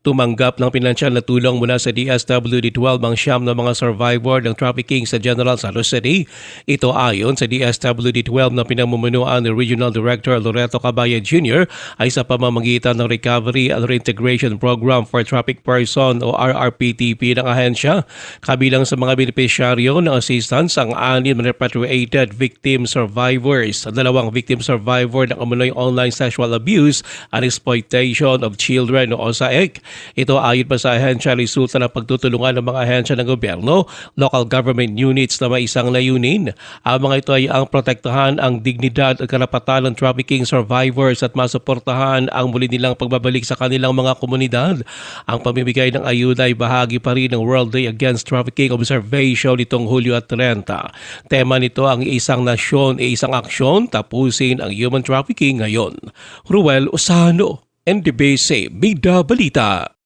Tumanggap ng pinansyal na tulong mula sa DSWD-12 ang siyam na mga survivor ng trafficking sa General Santos City. Ito ayon sa DSWD-12 na pinamumunuan ni Regional Director Loreto Cabaya Jr. ay sa pamamagitan ng Recovery and Reintegration Program for Traffic Person o RRPTP ng ahensya. Kabilang sa mga benepisyaryo ng assistance ang anim repatriated victim survivors, dalawang victim survivor ng umunoy online sexual abuse and exploitation of children o OSAEC. Ito ayon pa sa ahensya resulta ng pagtutulungan ng mga ahensya ng gobyerno, local government units na may isang layunin. Ang mga ito ay ang protektahan ang dignidad at karapatan ng trafficking survivors at masuportahan ang muli nilang pagbabalik sa kanilang mga komunidad. Ang pamimigay ng ayuda ay bahagi pa rin ng World Day Against Trafficking Observation nitong Hulyo at 30. Tema nito ang isang nasyon isang aksyon tapusin ang human trafficking ngayon. Ruel Osano, NDBC Bida Balita.